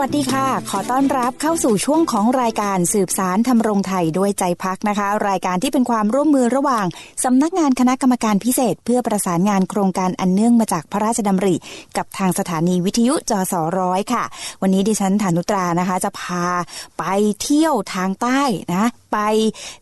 วัสดีค่ะ ขอต้อนรับเข้าสู่ช่วงของรายการสืบสารทำรงไทยด้วยใจพักนะคะ รายการที่เป็นความร่วมมือระหว่างสำนักงานคณะกรรมการพิเศษ เพื่อประสานงานโครงการอันเนื่องมาจากพระราชดำริ กับทางสถานีวิทยุจสร้อยค่ะ วันนี้ดิฉันฐานุตรานะคะ จะพาไปเที่ยวทางใต้นะไป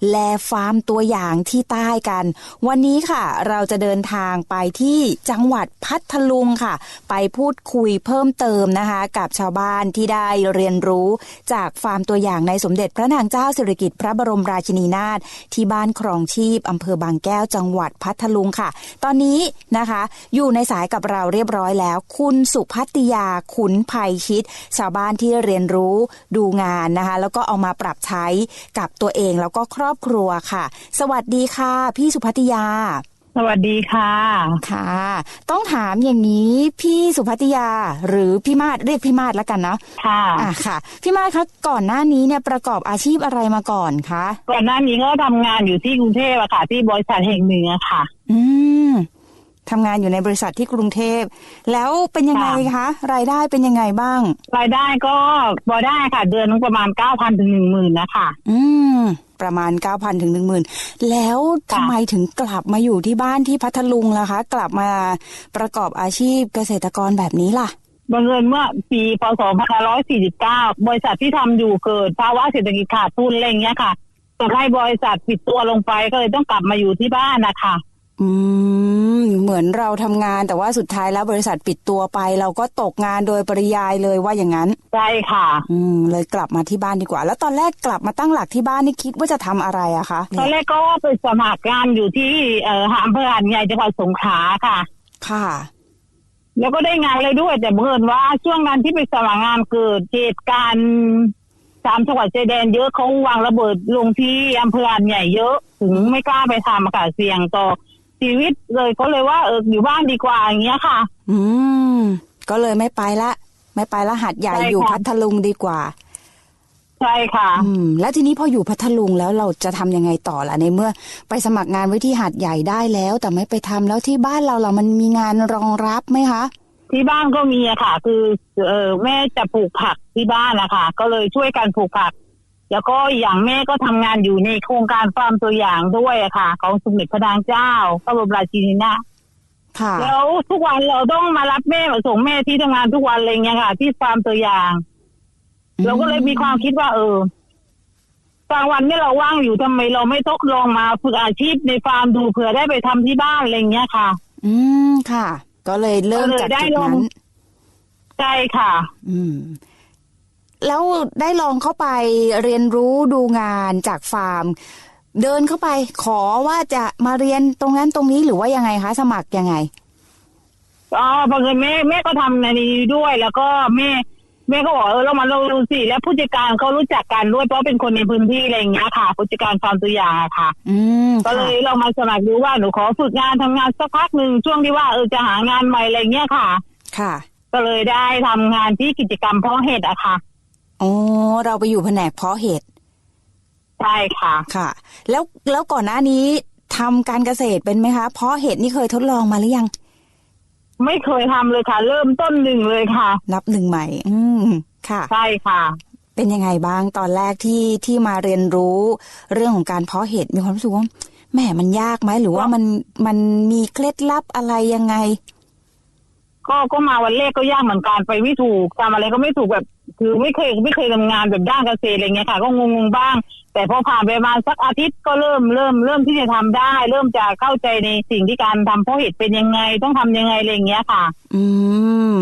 แลฟาร์มตัวอย่างที่ใต้กัน วันนี้ค่ะ เราจะเดินทางไปที่จังหวัดพัทลุงค่ะ ไปพูดคุยเพิ่มเติมนะคะ กับชาวบ้านที่ได้เรียนรู้จากฟาร์มตัวอย่างในสมเด็จพระนางเจ้าสิริกิติ์พระบรมราชินีนาถที่บ้านครองชีพอำเภอบางแก้วจังหวัดพัทลุงค่ะ ตอนนี้นะคะ อยู่ในสายกับเราเรียบร้อยแล้ว คุณสุพัตติยาขุนภัยชิต ชาวบ้านที่เรียนรู้ดูงานนะคะ แล้วก็เอามาปรับใช้กับตัวเองแล้วก็ครอบครัวค่ะ สวัสดีค่ะ พี่สุพัตติยา สวัสดีค่ะ ค่ะ ต้องถามอย่างนี้พี่สุพัตยาหรือพี่มาศเรียกพี่มาศแล้วกันเนาะค่ะอะค่ะ พี่มาศคะก่อนหน้านี้เนี่ยประกอบอาชีพอะไรมาก่อนคะก่อนหน้านี้ก็ทำงานอยู่ที่กรุงเทพอะค่ะ ที่บริษัทแห่งหนึ่งอะค่ะ อืม ทำงานอยู่ในบริษัทที่กรุงเทพ แล้วเป็นยังไงคะรายได้เป็นยังไงบ้าง รายได้ก็บอได้ค่ะ เดือนนึงประมาณเก้าพันถึงหนึ่งหมื่นนะคะอืมประมาณ9,000ถึง10,000แล้วทำไมถึงกลับมาอยู่ที่บ้านที่พัทลุงล่ะคะ กลับมาประกอบอาชีพเกษตรกรแบบนี้ล่ะบังเอิญเมื่อปีพศ2549 บริษัทที่ทำอยู่เกิดภาวะเศรษฐกิจขาดทุนอะไรอย่างเงี้ยค่ะทำให้บริษัทปิดตัวลงไปก็เลยต้องกลับมาอยู่ที่บ้านนะคะ อืมเหมือนเราทำงานแต่ว่าสุดท้ายแล้วบริษัทปิดตัวไป เราก็ตกงานโดยปริยายเลยว่าอย่างนั้น ใช่ค่ะ อืม เลยกลับมาที่บ้านดีกว่า แล้วตอนแรกกลับมาตั้งหลักที่บ้านนี่คิดว่าจะทำอะไรอะคะตอนแรกก็ไปสมัครงานอยู่ที่เอ่ออำเภอหันใหญ่จังหวัดสงขลาค่ะ ค่ะ แล้วก็ได้งานเลยด้วย แต่บังเอิญว่าช่วงนั้นที่ไปสมัครงานเกิดเหตุการณ์สามจังหวัดชายแดนเยอะเขาวางระเบิดลงที่อำเภอหันใหญ่เยอะ ถึงไม่กล้าไปทำอะค่ะเสี่ยงต่อ ชีวิตเลยก็เลยว่าเอออยู่บ้านดีกว่าอย่างเงี้ยค่ะ อืม ก็เลยไม่ไปละ ไม่ไปละหัดใหญ่ใช่ค่ะอยู่พัทลุงดีกว่า ใช่ค่ะ อืม แล้วทีนี้พออยู่พัทลุงแล้วเราจะทำยังไงต่อล่ะในเมื่อ ไปสมัครงานไว้ที่หัดใหญ่ได้แล้ว แต่ไม่ไปทำแล้วที่บ้านเราล่ะมันมีงานรองรับไหมคะ ที่บ้านก็มีอะค่ะ คือเออแม่จะปลูกผักที่บ้านนะคะก็เลยช่วยกันปลูกผัก แล้วก็อย่างแม่ก็ทำงานอยู่ในโครงการฟาร์มตัวอย่างด้วยอะค่ะ ของสมเด็จพระนางเจ้าพระบรมราชินีนาถค่ะแล้วทุกวันเราต้องมารับแม่มาส่งแม่ที่ทำงานทุกวันอะไรเงี้ยค่ะ ที่ฟาร์มตัวอย่าง เราก็เลยมีความคิดว่า เออกลางวันนี่เราว่างอยู่ทำไมเราไม่ทดลองมาฝึกอาชีพในฟาร์มดูเผื่อได้ไปทำที่บ้านอะไรเงี้ยค่ะ อืมค่ะ ก็เลยเริ่มจากก็เลยได้จุดลองนั้นใช่ค่ะ อืม แล้วได้ลองเข้าไปเรียนรู้ดูงานจากฟาร์ม เดินเข้าไปขอว่าจะมาเรียนตรงนั้นตรงนี้หรือว่ายังไงคะ สมัครยังไงอ๋อบังเอิญแม่แม่ก็ทำในนี้ด้วย แล้วก็แม่แม่ก็บอกเออเรามาลองดูสิแล้วผู้จัดการเขารู้จักกันด้วยเพราะเป็นคนในพื้นที่อะไรอย่างเงี้ยค่ะ ผู้จัดการฟาร์มตัวอย่างอะค่ะอืมก็เลค่ะยเรามาสมัครดูว่าหนูขอฝึกงานทำงานสักพักหนึ่งช่วงที่ว่าเออจะหางานใหม่อะไรเงี้ยค่ะ ค่ะ ก็เลยได้ทำงานที่กิจกรรมเพาะเห็ดอะค่ะ อ๋อเราไปอยู่แผนกเพาะเห็ดใช่ค่ะค่ะ แล้วแล้วก่อนหน้านี้ทำการเกษตรเป็นไหมคะเพาะเห็ดนี่เคยทดลองมาหรือยัง ไม่เคยทำเลยค่ะ เริ่มต้นหนึ่งเลยค่ะ นับหนึ่งใหม่ อืมค่ะ ใช่ค่ะ เป็นยังไงบ้างตอนแรกที่ที่มาเรียนรู้เรื่องของการเพาะเห็ดมีความรู้สึกว่าแหมมันยากไหมหรือว่ามันมันมีเคล็ดลับอะไรยังไง ก็ก็มาวันแรกก็ยากเหมือนกันไปไม่ถูกทำอะไรก็ไม่ถูกแบบ คือไม่เคยไม่เคยทำงานแบบด้านเกษตรอะไรเงี้ยค่ะ ก็งงๆบ้าง แต่พอผ่านไปประมาณสักอาทิตย์ก็เริ่มเริ่มเริ่มที่จะทำได้ เริ่มจะเข้าใจในสิ่งที่การทำเพาะเห็ดเป็นยังไงต้องทำยังไงอะไรเงี้ยค่ะ อืม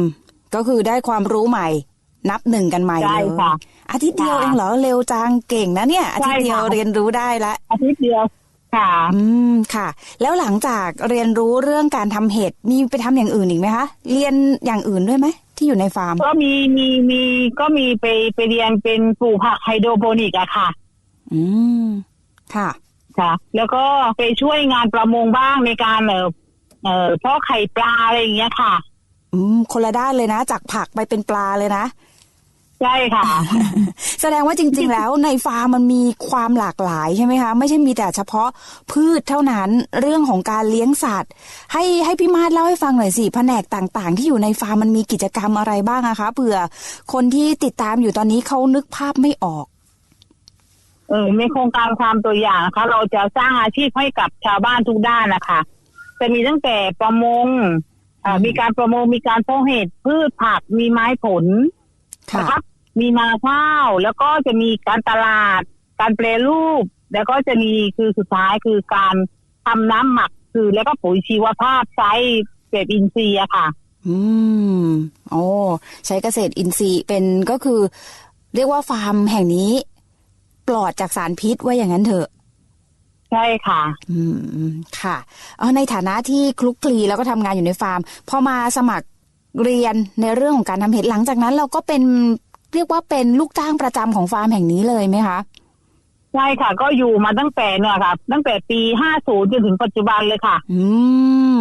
ก็คือได้ความรู้ใหม่ นับหนึ่งกันใหม่ใช่เลยค่ะอาทิตย์เดียวค่ะเองเหรอเร็วจังเก่งนะเนี่ย อาทิตย์เดียวใช่ค่ะเรียนรู้ได้ละอาทิตย์เดียว ค่ะอืมค่ะ แล้วหลังจากเรียนรู้เรื่องการทำเห็ดมีไปทำอย่างอื่นอีกไหมคะเรียนอย่างอื่นด้วยไหมที่อยู่ในฟาร์ม ก็มีมีมีก็มีไปไปเรียนเป็นปลูกผักไฮโดรโปนิกอะค่ะ อืมค่ะค่ะ แล้วก็ไปช่วยงานประมงบ้างในการเออเออเพาะไข่ปลาอะไรอย่างเงี้ยค่ะ อืมคนละด้านเลยนะ จากผักไปเป็นปลาเลยนะ ใใช่ค่ะ แสดงว่าจริง ๆ แล้วในฟาร์มมันมีความหลากหลายใช่ไหมคะ ไม่ใช่มีแต่เฉพาะพืชเท่านั้นเรื่องของการเลี้ยงสัตว์ ให้ให้พี่มาศเล่าให้ฟังหน่อยสิแผนกต่างๆ ที่อยู่ในฟาร์มมันมีกิจกรรมอะไรบ้างอะคะเผื่อคนที่ติดตามอยู่ตอนนี้เขานึกภาพไม่ออกเออมีโครงการความตัวอย่างนะคะเราจะสร้างอาชีพให้กับชาวบ้านทุกด้านนะคะจะมีตั้งแต่ประมงอ่าอืมมีการประมงมีการเพาะเห็ดพืชผักมีไม้ผลค่ะนะครับ มีนาข้าว แล้วก็จะมีการตลาด การแปรรูป แล้วก็จะมีคือสุดท้ายคือการทำน้ำหมักคือแล้วก็ปุ๋ยชีวภาพใช้แบบอินทรีย์อะค่ะ อืมโอ้ใช้เกษตรอินทรีย์เป็นก็คือ เรียกว่าฟาร์มแห่งนี้ ปลอดจากสารพิษว่าอย่างนั้นเถอะ ใช่ค่ะ อืมอืมค่ะเอาในฐานะที่คลุกคลีแล้วก็ทำงานอยู่ในฟาร์ม พอมาสมัครเรียนในเรื่องของการทำเห็ดหลังจากนั้น เราก็เป็น เรียกว่าเป็นลูกจ้างประจำของฟาร์มแห่งนี้เลยไหมคะใช่ค่ะ ก็อยู่มาตั้งแต่เนี่ยค่ะ ตั้งแต่ปีห้าศูนย์จนถึงปัจจุบันเลยค่ะ อืม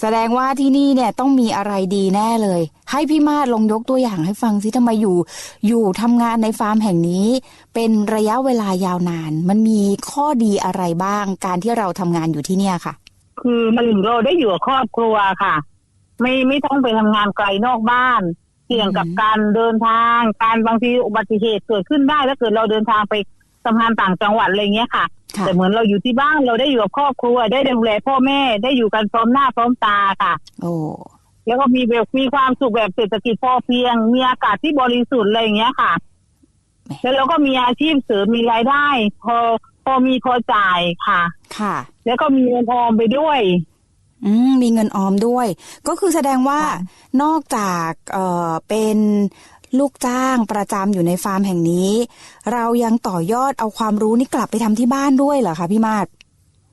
แสดงว่าที่นี่เนี่ยต้องมีอะไรดีแน่เลย ให้พี่มาศลองยกตัวอย่างให้ฟังสิทำไมอยู่ อยู่ทำงานในฟาร์มแห่งนี้ เป็นระยะเวลายาวนาน มันมีข้อดีอะไรบ้าง การที่เราทำงานอยู่ที่เนี่ยค่ะ คือมันเราได้อยู่กับครอบครัวค่ะ ไม่ไม่ต้องไปทำงานไกลนอกบ้าน เสี่ยงกับอืมการเดินทาง การบางทีอุบัติเหตุเกิดขึ้นได้ถ้าเกิดเราเดินทางไปทำงานต่างจังหวัดอะไรเงี้ยค่ะค่ะ แต่เหมือนเราอยู่ที่บ้านเราได้อยู่กับครอบครัว ได้ดูแลพ่อแม่ได้อยู่กันพร้อมหน้าพร้อมตาค่ะ โอ้แล้วก็มีแบบมีความสุขแบบเศรษฐกิจพอเพียง มีอากาศที่บริสุทธิ์อะไรอย่างเงี้ยค่ะ แล้วเราก็มีอาชีพเสริมมีรายได้ พอพอมีพอจ่ายค่ะ ค่ะ แล้วก็มีเงินออมไปด้วยอื มมีเงินออมด้วย ก็คือแสดงว่าค่ะนอกจากเอ่อเป็นลูกจ้างประจำอยู่ในฟาร์มแห่งนี้ เรายังต่อยอดเอาความรู้นี่กลับไปทำที่บ้านด้วยเหรอคะพี่มาศ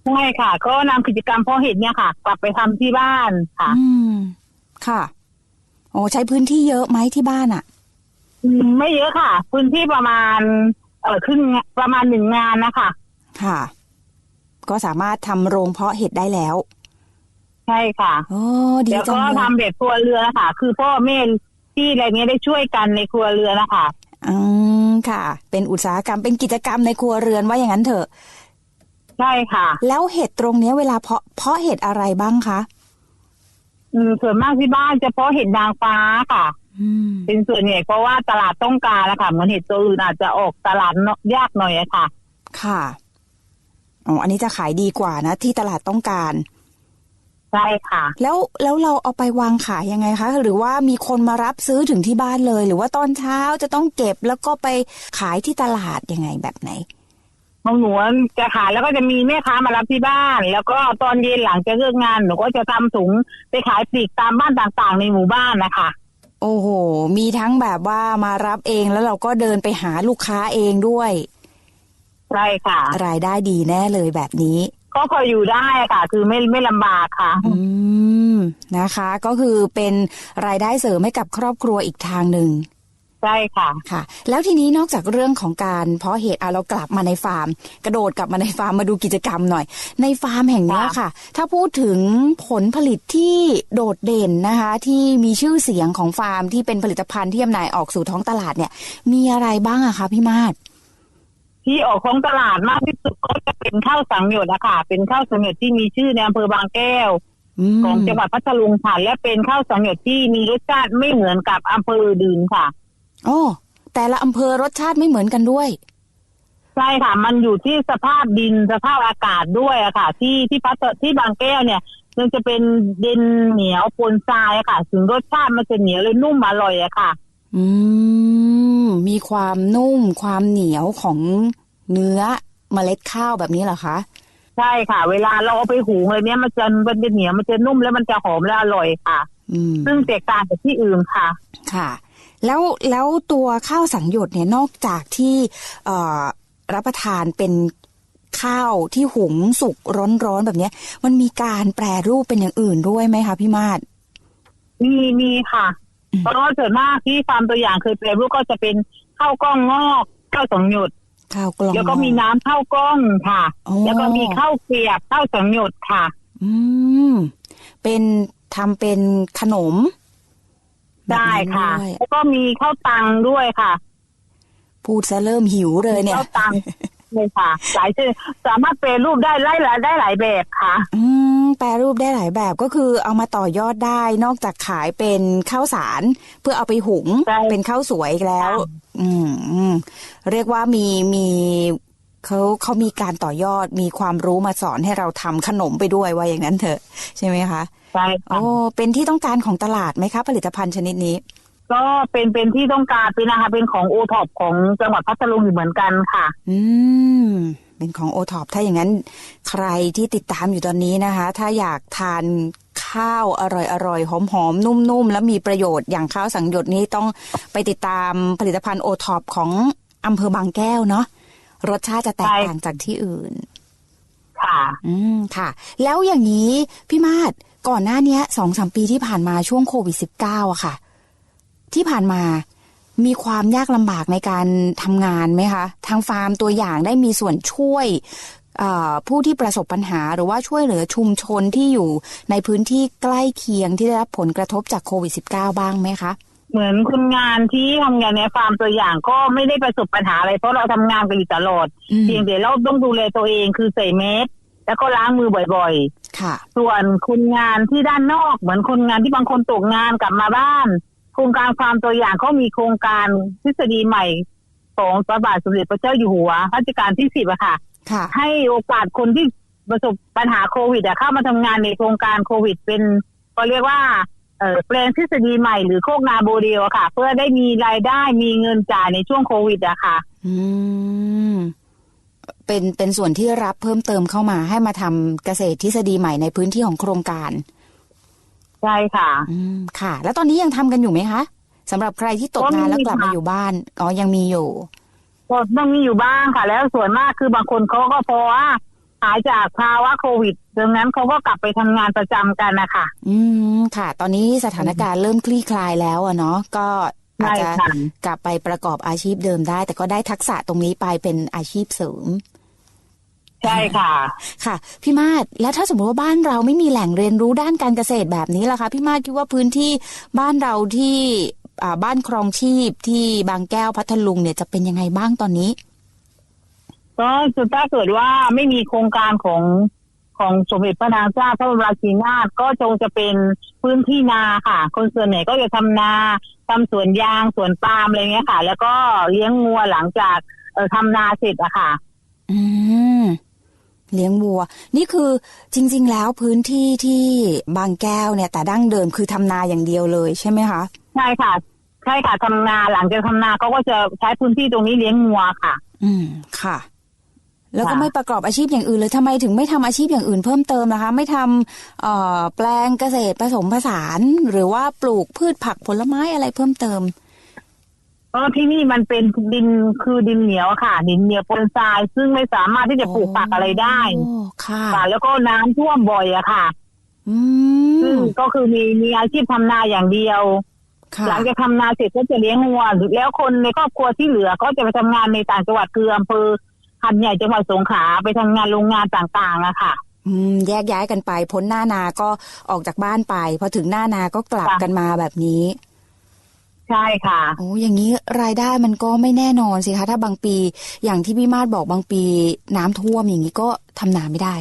ใช่ค่ะ ก็นำกิจกรรมเพาะเห็ดเนี่ยค่ะ กลับไปทำที่บ้านค่ะ อืมค่ะ โอ้ใช้พื้นที่เยอะไหมที่บ้านอะอืมไม่เยอะค่ะ พื้นที่ประมาณ เออครึ่งประมาณหนึ่งงานนะคะ ค่ะ ก็สามารถทำโรงเพาะเห็ดได้แล้ว ใช่ค่ะโอ้ดีแล้วจังก็เลยทำแบบครัวเรือนนะคะคือพ่อแม่ที่อะไรเงี้ยได้ช่วยกันในครัวเรือนนะคะอืมค่ะ เป็นอุตสาหกรรมเป็นกิจกรรมในครัวเรือนว่าอย่างนั้นเถอะใช่ค่ะ แล้วเห็ดตรงเนี้ยเวลาเพาะเพาะเห็ดอะไรบ้างคะอืมส่วนมากที่บ้านจะเพาะเห็ดนางฟ้าค่ะอืมเป็นส่วนใหญ่เพราะว่าตลาดต้องการนะคะเหมือนเห็ดตัวอื่นอาจจะออกตลาดยากหน่อยอะค่ะ ค่ะอ๋ออันนี้จะขายดีกว่านะ ที่ตลาดต้องการ ใช่ค่ะ แล้วแล้วเราเอาไปวางขายยังไงคะ หรือว่ามีคนมารับซื้อถึงที่บ้านเลย หรือว่าตอนเช้าจะต้องเก็บแล้วก็ไปขายที่ตลาดยังไงแบบไหนของหนูจะขายแล้วก็จะมีแม่ค้ามารับที่บ้าน แล้วก็ตอนเย็นหลังจากเลิกงานหนูก็จะทำถุงไปขายปลีกตามบ้านต่างๆ ในหมู่บ้านนะคะโอ้โห มีทั้งแบบว่ามารับเองแล้วเราก็เดินไปหาลูกค้าเองด้วย ใช่ค่ะ รายได้ดีแน่เลยแบบนี้ ก็พออยู่ได้ค่ะ คือไม่ไม่ลำบากค่ะ อืมนะคะ ก็คือเป็นรายได้เสริมให้กับครอบครัวอีกทางหนึ่งใช่ค่ะค่ะ แล้วทีนี้นอกจากเรื่องของการเพาะเห็ดเอาเรากลับมาในฟาร์ม กระโดดกลับมาในฟาร์มมาดูกิจกรรมหน่อย ในฟาร์มแห่งเนี้ยค่ะ ถ้าพูดถึงผลผลิตที่โดดเด่นนะคะ ที่มีชื่อเสียงของฟาร์มที่เป็นผลิตภัณฑ์ที่จำหน่ายออกสู่ท้องตลาดเนี่ย มีอะไรบ้างอะคะพี่มาศ ที่ออกของตลาดมากที่สุดก็จะเป็นข้าวสังหยดนะคะเป็นข้าวสังหยดที่มีชื่อในอำเภอบางแก้วมของจังหวัดพัทลุงค่ะและเป็นข้าวสังหยดที่มีรสชาติไม่เหมือนกับอำเภออื่นค่ะโอ้แต่ละอำเภอรสชาติไม่เหมือนกันด้วยใช่ค่ะ มันอยู่ที่สภาพดินสภาพอากาศด้วยอะค่ะ ที่ที่พัทที่บางแก้วเนี่ย มันจะเป็นดินเหนียวปนทรายอะค่ะถึงรสชาติมันจะเหนียวเลยนุ่มอร่อยอะค่ะ อืม มีความนุ่ม ความเหนียวของเนื้อเมล็ดข้าวแบบนี้เหรอคะใช่ค่ะ เวลาเราเอาไปหุงอะไรเนี้ยมันจะมันจะเหนียวมันจะนุ่มแล้วมันจะหอมและอร่อยค่ะอืมซึ่งแตกต่างจากที่อื่นค่ะ ค่ะ แล้วแล้วตัวข้าวสังหยดเนี่ยนอกจากที่เอ่อรับประทานเป็นข้าวที่หุงสุกร้อนๆแบบเนี้ย มันมีการแปรรูปเป็นอย่างอื่นด้วยไหมคะพี่มาศมีมีค่ะอืมเพราะว่าส่วนมากที่ฟาร์มตัวอย่างเคยแปรรูปก็จะเป็น ข้าวกล้องงอกข้าวสังหยดข้าวกล่องแล้วก็มีน้ำข้าวกล้องค่ะอ๋อแล้วก็มีข้าวเกรียบข้าวสังหยดค่ะ อืมเป็นทำเป็นขนมแบบได้นั้นค่ะด้วยแล้วก็มีข้าวตังด้วยค่ะ พูดซะเริ่มหิวเลยเนี่ยข้าวตัง เลยค่ะ หลายชนิดสามารถเปรรูปได้ไล่หลายได้หลายแบบค่ะ อืมแปรรูปได้หลายแบบก็คือเอามาต่อยอดได้นอกจากขายเป็นข้าวสาร เพื่อเอาไปหุงใช่เป็นข้าวสวยแล้วค่ะอืมอืมเรียกว่ามีมีเขาเขามีการต่อยอดมีความรู้มาสอนให้เราทำขนมไปด้วยว่าอย่างนั้นเถอะ ใช่ไหมคะใช่ค่ะโอ้เป็นที่ต้องการของตลาดไหมคะ ผลิตภัณฑ์ชนิดนี้ ก็เป็นเป็นที่ต้องการเป็นนะคะเป็นของโอท็อปของจังหวัดพัทลุงอยู่เหมือนกันค่ะ อืมเป็นของโอท็อปถ้าอย่างนั้น ใครที่ติดตามอยู่ตอนนี้นะคะ ถ้าอยากทานข้าวอร่อยอร่อยหอมหอมๆนุ่มๆ และมีประโยชน์อย่างข้าวสังหยดนี้ต้องไปติดตามผลิตภัณฑ์โอท็อปของอำเภอบางแก้วเนาะรสชาติจะแตกใช่ต่างจากที่อื่น ค่ะ อืมค่ะ แล้วอย่างนี้พี่มาศก่อนหน้าเนี้สองสามปีที่ผ่านมาช่วงโควิด -19 อะค่ะ ที่ผ่านมามีความยากลำบากในการทำงานไหมคะ ทางฟาร์มตัวอย่างได้มีส่วนช่วยเอ่อผู้ที่ประสบปัญหาหรือว่าช่วยเหลือชุมชนที่อยู่ในพื้นที่ใกล้เคียงที่ได้รับผลกระทบจากโควิด -19 บ้างไหมคะเหมือนคนงานที่ทำงานในฟาร์มตัวอย่างก็ไม่ได้ประสบปัญหาอะไรเพราะเราทำงานกันอยู่ตลอดอืมเพียงแต่เราต้องดูแลตัวเองคือใส่เมสแล้วก็ล้างมือบ่อยค่ะๆส่วนคนงานที่ด้านนอกเหมือนคนงานที่บางคนตกงานกลับมาบ้าน โครงการฟาร์มตัวอย่างเขามีโครงการทฤษฎีใหม่ของพระบาทสมเด็จพระเจ้าอยู่หัวรัชกาลที่สิบอะค่ะค่ะให้โอกาสคนที่ประสบปัญหาโควิดอะเข้ามาทำงานในโครงการโควิด เป็นก็เรียกว่าเออแปลงทฤษฎีใหม่หรือโคกนาโบเดลอะค่ะ เพื่อได้มีรายได้มีเงินจ่ายในช่วงโควิดอะค่ะ อืมเป็นเป็นส่วนที่รับเพิ่มเติมเข้ามาให้มาทำเกษตรทฤษฎีใหม่ในพื้นที่ของโครงการ ใช่ค่ะ อืมค่ะ แล้วตอนนี้ยังทำกันอยู่ไหมคะสำหรับใครที่ตกงานแล้วกลับมาอยู่บ้านอ๋อยังมีอยู่ก็ต้องมีอยู่บ้างค่ะ แล้วส่วนมากคือบางคนเขาก็เพราะว่าหายจากภาวะโควิดดังนั้นเขาก็กลับไปทำงานประจำกันนะคะอืมค่ะ ตอนนี้สถานการณ์เริ่มคลี่คลายแล้วอะเนาะก็อาจใช่จะค่ะกลับไปประกอบอาชีพเดิมได้ แต่ก็ได้ทักษะตรงนี้ไปเป็นอาชีพเสริม ใช่ค่ะ ค่ะพี่มาศแล้วถ้าสมมติว่าบ้านเราไม่มีแหล่งเรียนรู้ด้านการเกษตรแบบนี้ล่ะคะพี่มาศคิดว่าพื้นที่บ้านเราที่อ่าบ้านครองชีพที่บางแก้วพัทลุงเนี่ยจะเป็นยังไงบ้างตอนนี้ ก็คือถ้าเกิดว่าไม่มีโครงการของของสมเด็จพระนางเจ้าพระบรมราชินีนาถก็จงจะเป็นพื้นที่นาค่ะ คนส่วนใหญ่ก็จะทำนาทำสวนยางสวนปาล์มอะไรเงี้ยค่ะ แล้วก็เลี้ยงงัวหลังจากเออทำนาเสร็จอะค่ะ อืม เลี้ยงวัว นี่คือจริง ๆ แล้วพื้นที่ที่บางแก้วเนี่ย แต่ดั้งเดิมคือทำนาอย่างเดียวเลยใช่ไหมคะใช่ค่ะใช่ค่ะทำนาหลังจากทำนาเขาก็จะใช้พื้นที่ตรงนี้เลี้ยงงัวค่ะ อืมค่ะ แล้วก็ค่ะไม่ประกอบอาชีพอย่างอื่นเลยทำไมถึงไม่ทำอาชีพอย่างอื่นเพิ่มเติมนะคะ ไม่ทำเอ่อแปลงเกษตรผสมผสาน หรือว่าปลูกพืชผักผลไม้อะไรเพิ่มเติม เพราะที่นี่มันเป็นดินคือดินเหนียวค่ะ ดินเหนียวปนทราย ซึ่งไม่สามารถที่จะปลูกผักอะไรได้โอ้ค่ะค่ะ แล้วก็น้ำท่วมบ่อยอะค่ะอืซึ่งมก็คือมีมีอาชีพทำนาอย่างเดียวค่ะหลังจากทำนาเสร็จก็จะเลี้ยงวัวแล้วคนในครอบครัวที่เหลือก็จะไปทำงานในต่างจังหวัดคืออำเภอหัดใหญ่จังหวัดสงขลาไปทำงานโรงงานต่างๆอะค่ะอืมแยกย้ายกันไปพ้นหน้านาก็ออกจากบ้านไปพอถึงหน้านาก็กลับค่ะกันมาแบบนี้ ใช่ค่ะโอ้อย่างนี้รายได้มันก็ไม่แน่นอนสิคะถ้าบางปี อย่างที่พี่มาศบอกบางปี น้ำท่วมอย่างนี้ก็ทำนาไม่ได้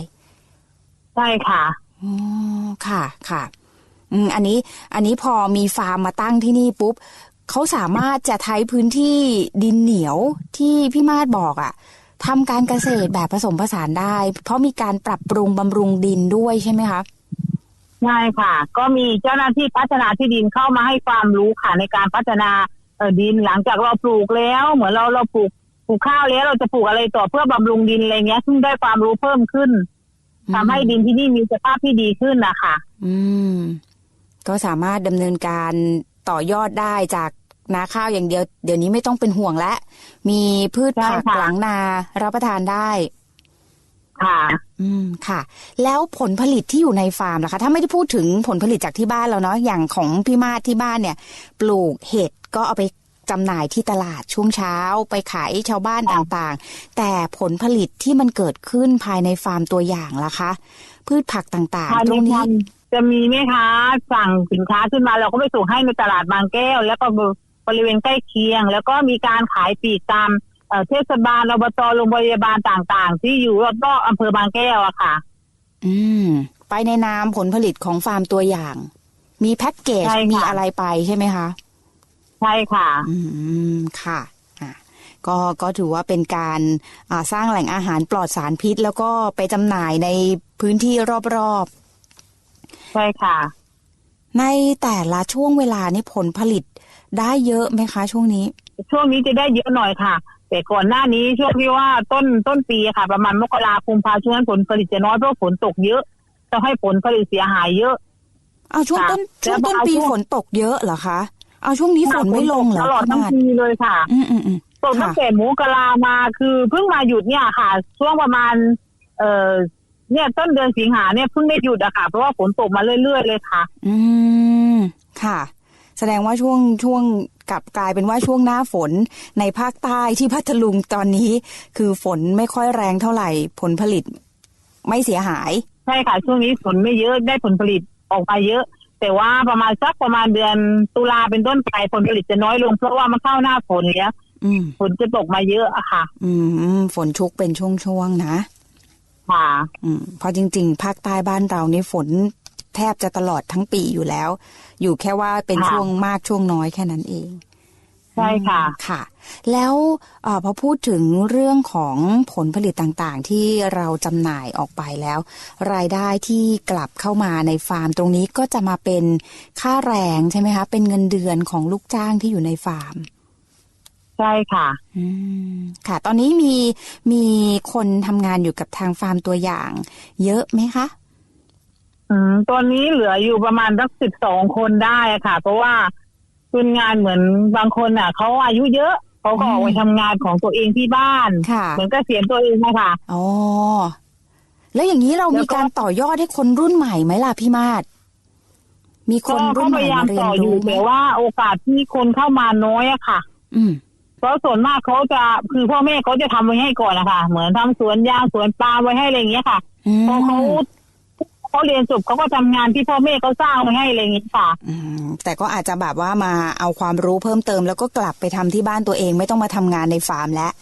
ใช่ค่ะอ๋อค่ะค่ะ อืมอันนี้ อันนี้พอมีฟาร์มมาตั้งที่นี่ปุ๊บเขาสามารถจะใช้พื้นที่ดินเหนียวที่พี่มาศบอกอะ่ะทำการเกษตรแบบผสมผสานได้ เพราะมีการปรับปรุงบำรุงดินด้วยใช่ไหมคะใช่ค่ะ ก็มีเจ้าหน้าที่พัฒนาที่ดินเข้ามาให้ความรู้ค่ะในการพัฒนาเอ่อดินหลังจากเราปลูกแล้ว เหมือนเราเราปลูกปลูกข้าวแล้วเราจะปลูกอะไรต่อเพื่อบำรุงดินอะไรเงี้ย ซึ่งได้ความรู้เพิ่มขึ้นทำให้ดินที่นี่มีสภาพที่ดีขึ้นนะคะอืม ก็สามารถดำเนินการต่อยอดได้จากนาข้าวอย่างเดียว เดี๋ยวนี้ไม่ต้องเป็นห่วงและมีพืชผักใช่ค่ะหลังนารับประทานได้ ค่ะ อืมค่ะ แล้วผลผลิตที่อยู่ในฟาร์มล่ะคะ ถ้าไม่ได้พูดถึงผลผลิตจากที่บ้านเราเนาะอย่างของพี่มาศที่บ้านเนี่ย ปลูกเห็ดก็เอาไปจำหน่ายที่ตลาดช่วงเช้าไปขายชาวบ้านค่ะต่างๆ แต่ผลผลิตที่มันเกิดขึ้นภายในฟาร์มตัวอย่างล่ะคะ พืชผักต่างภายๆตในรงนี้ฟาร์มจะมีแม่ค้าสั่งสินค้าขึ้นมาเราก็ไปส่งให้ในตลาดบางแก้ว แล้วก็บริเวณใกล้เคียง แล้วก็มีการขายปลีกตาม เอ่อเทศบาลอบตโรงพยาบาลต่างๆ ที่อยู่รอบๆอำเภอบางแก้วอะค่ะ อืม ไปในนามผลผลิตของฟาร์มตัวอย่าง มีแพ็กเกจใช่ค่ะมีอะไรไปใช่ไหมคะ ใช่ค่ะ อืมค่ะอะก็ก็ถือว่าเป็นการอ่าสร้างแหล่งอาหารปลอดสารพิษ แล้วก็ไปจำหน่ายในพื้นที่รอบใช่ค่ะๆในแต่ละช่วงเวลานี่ผลผลิตได้เยอะไหมคะ ช่วงนี้ ช่วงนี้จะได้เยอะหน่อยค่ะ แต่ก่อนหน้านี้ช่วงที่ว่าต้นต้นปีอะค่ะ ประมาณมกราคมพาช่วงนั้นผลผลิตจะน้อยเพราะฝนตกเยอะจะให้ผลผลิตเสียหายเยอะเอาช่วงค่ะต้นช่วงแล้วต้นบางปีช่วงฝนตกเยอะเหรอคะเอาช่วงนี้ฝนไม่ลงเหรอตลอดพี่ทั้งมาดปีเลยค่ะ อืมอืมอืมตกตั้งค่ะแต่มกรามาคือเพิ่งมาหยุดเนี่ยค่ะ ช่วงประมาณ เอ่อเนี่ยต้นเดือนสิงหาเนี่ยเพิ่งได้หยุดอะค่ะ เพราะว่าฝนตกมาเรื่อยๆเลยค่ะ อืม ค่ะ แสดงว่าช่วงช่วงกลับกลายเป็นว่าช่วงหน้าฝนในภาคใต้ที่พัทลุงตอนนี้ คือฝนไม่ค่อยแรงเท่าไหร่ ผลผลิตไม่เสียหาย ใช่ค่ะช่วงนี้ฝนไม่เยอะได้ผลผลิตออกมาเยอะ แต่ว่าประมาณสักประมาณเดือนตุลาเป็นต้นไปผลผลิตจะน้อยลง เพราะว่ามันเข้าหน้าฝนแล้วอืมฝนจะตกมาเยอะอะค่ะ อืม ฝนชุกเป็นช่วงๆนะค่ะ อืมเพราะจริง ๆ ภาคใต้บ้านเรานี่ฝน แทบจะตลอดทั้งปีอยู่แล้ว อยู่แค่ว่าเป็นค่ะช่วงมากช่วงน้อยแค่นั้นเองใช่ค่ะค่ะ แล้วเออพอพูดถึงเรื่องของผลผลิตต่างๆ ที่เราจำหน่ายออกไปแล้ว รายได้ที่กลับเข้ามาในฟาร์มตรงนี้ก็จะมาเป็นค่าแรงใช่ไหมคะ เป็นเงินเดือนของลูกจ้างที่อยู่ในฟาร์ม ใช่ค่ะ อืมค่ะ ตอนนี้มีมีคนทำงานอยู่กับทางฟาร์มตัวอย่าง เยอะไหมคะ อืมตอนนี้เหลืออยู่ประมาณสักสิบสองคนได้อะค่ะ เพราะว่าคนงานเหมือนบางคนอะเขาอายุเยอะเขาก็ออกไปทำงานของตัวเองที่บ้าน ค่ะ เหมือนเกษียณตัวเองนะคะอ๋อ แล้วอย่างนี้เราแล้มีวก็การต่อยอดให้คนรุ่นใหม่ไหมล่ะพี่มาศมีคก็นรุ่ก็นใหพม่ยายามมาเรียต่นออยู่รู้ไหมแต่ว่าโอกาสที่คนเข้ามาน้อยอะค่ะ อืม เพราะส่วนมากเขาจะคือพ่อแม่เขาจะทำไว้ให้ก่อนนะคะเหมือนทำสวนยางสวนปาล์มไว้ให้อะไรอย่างเงี้ยค่ะ อืมพอเขา เขาเรียนจบเขาก็ทำงานที่พ่อแม่เขาสร้างไว้ให้อะไรอย่างเงี้ยค่ะ อืมแต่ก็อาจจะแบบว่ามาเอาความรู้เพิ่มเติม แล้วก็กลับไปทำที่บ้านตัวเองไม่ต้องมาทำงานในฟาร์มแล้ว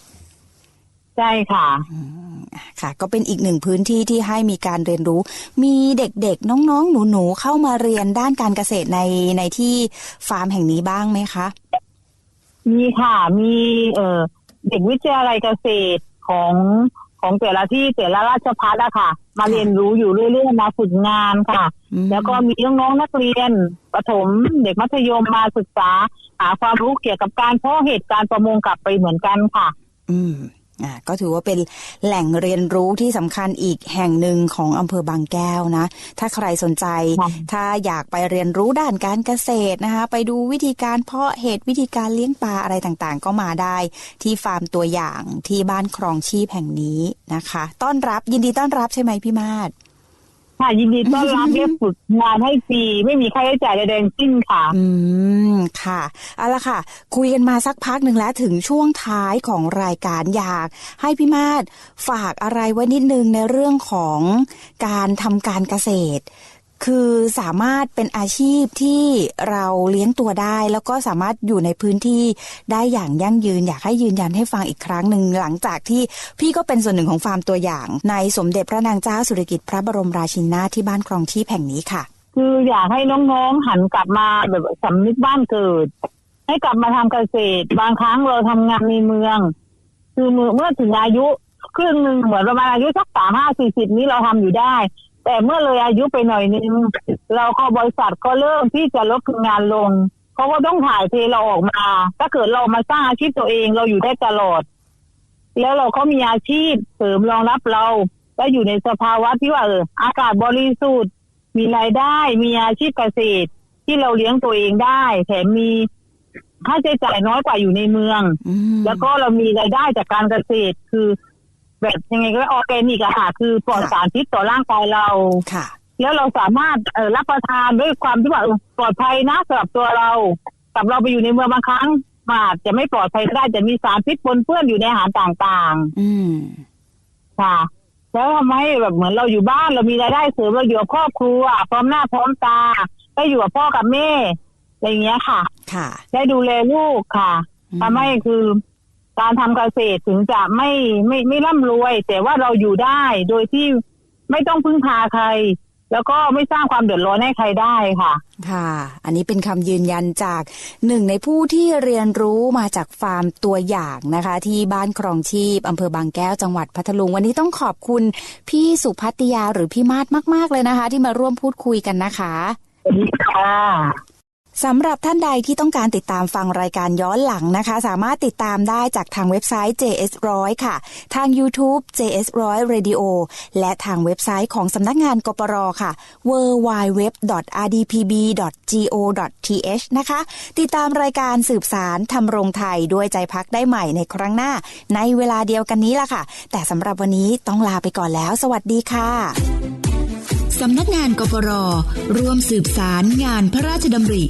ใช่ค่ะค่ะ ก็เป็นอีกหนึ่งพื้นที่ที่ให้มีการเรียนรู้ มีเด็กๆ น้องๆ หนูๆ เข้ามาเรียนด้านการเกษตรในในที่ฟาร์มแห่งนี้บ้างไหมคะ มีค่ะ มีเอ่อเด็กวิทยาลัยเกษตรของ ของแต่ละที่แต่ละราชพัฒอะค่ะ มาเรียนรู้อยู่เรื่อยๆมาฝึกงานค่ะอืมแล้วก็มีน้องๆนักเรียนประถมเด็กมัธยมมาศึกษา หาความรู้เกี่ยวกับการเพาะเห็ดการประมงกลับไปเหมือนกันค่ะ อืมอ่า ก็ถือว่าเป็นแหล่งเรียนรู้ที่สำคัญอีกแห่งหนึ่งของอำเภอบางแก้วนะ ถ้าใครสนใจค่ะถ้าอยากไปเรียนรู้ด้านการเกษตรนะคะ ไปดูวิธีการเพาะเห็ดวิธีการเลี้ยงปลาอะไรต่างๆ ก็มาได้ที่ฟาร์มตัวอย่างที่บ้านครองชีพแห่งนี้นะคะ ต้อนรับยินดีต้อนรับใช่ไหมพี่มาศ ค่ะ ยินดีต้อนรับเรียกฝึกงานให้ฟรีไม่มีค่าใช้จ่ายใดๆทั้งสิ้นค่ะ อืมค่ะเอาละค่ะ คุยกันมาสักพักหนึ่งแล้วถึงช่วงท้ายของรายการอยาก ให้พี่มาศฝากอะไรไว้นิดนึงในเรื่องของการทำการเกษตร คือสามารถเป็นอาชีพที่เราเลี้ยงตัวได้ แล้วก็สามารถอยู่ในพื้นที่ได้อย่างยั่งยืน อยากให้ยืนยันให้ฟังอีกครั้งหนึ่งหลังจากที่พี่ก็เป็นส่วนหนึ่งของฟาร์มตัวอย่าง ในสมเด็จพระนางเจ้าสุริกิติ์พระบรมราชินีนาถที่บ้านครองชีพแห่งนี้ค่ะ คืออยากให้น้องๆหันกลับมาแบบสำนึกบ้านเกิด ให้กลับมาทำเกษตร บางครั้งเราทำงานในเมือง คือเมื่อเมื่อถึงอายุครึ่งหนึ่งเหมือนประมาณอายุสักสามห้าสี่สิบนี้เราทำอยู่ได้ แต่เมื่อเลยอายุไปหน่อยนึงเราก็บริษัทก็เริ่มที่จะลดงานลงเขาก็ต้องถ่ายเทเราออกมา ถ้าเกิดเรามาสร้างอาชีพตัวเองเราอยู่ได้ตลอด แล้วเราก็มีอาชีพเสริมรองรับเรา และอยู่ในสภาวะที่ว่าเอออากาศบริสุทธิ์มีรายได้มีอาชีพเกษตร ที่เราเลี้ยงตัวเองได้แถมมีค่าใช้จ่ายน้อยกว่าอยู่ในเมืองอืมแล้วก็เรามีรายได้จากการเกษตรคือ แบบยังไงก็ออร์แกนิกอะค่ะ คือปลอดค่ะสารพิษต่อร่างกายเราค่ะ แล้วเราสามารถเออรับประทานด้วยความที่ว่าเออปลอดภัยนะสำหรับตัวเรากับเราไปอยู่ในเมืองบางครั้งมันอาจจะไม่ปลอดภัยก็ได้จะมีสารพิษปนเปื้อนอยู่ในอาหารต่างอืมๆค่ะ แล้วทำให้แบบเหมือนเราอยู่บ้านเรามีรายได้เสริมเราอยู่กับครอบครัวพร้อมหน้าพร้อมตาได้อยู่กับพ่อกับแม่อะไรอย่างเงี้ยค่ะ ค่ะ ได้ดูแลลูกค่ะอืมทำให้คือ การทำเกษตรถึงจะไม่ไม่ไม่ร่ำรวย แต่ว่าเราอยู่ได้โดยที่ไม่ต้องพึ่งพาใคร แล้วก็ไม่สร้างความเดือดร้อนให้ใครได้ค่ะ ค่ะ อันนี้เป็นคำยืนยันจากหนึ่งในผู้ที่เรียนรู้มาจากฟาร์มตัวอย่างนะคะ ที่บ้านครองชีพอำเภอบางแก้วจังหวัดพัทลุง วันนี้ต้องขอบคุณพี่สุพัตยาหรือพี่มาศมาก ๆ เลยนะคะ ที่มาร่วมพูดคุยกันนะคะสวัสดีค่ะ สำหรับท่านใดที่ต้องการติดตามฟังรายการย้อนหลังนะคะ สามารถติดตามได้จากทางเว็บไซต์ JS100 ค่ะ ทาง YouTube JS100 Radio และทางเว็บไซต์ของสำนักงานกปรค่ะ www.rdpb.go.th นะคะ ติดตามรายการสืบสารทำรงไทยด้วยใจพักได้ใหม่ในครั้งหน้า ในเวลาเดียวกันนี้ล่ะค่ะ แต่สำหรับวันนี้ต้องลาไปก่อนแล้ว สวัสดีค่ะ สำนักงานกปรร่วมสืบสารงานพระราชดำริ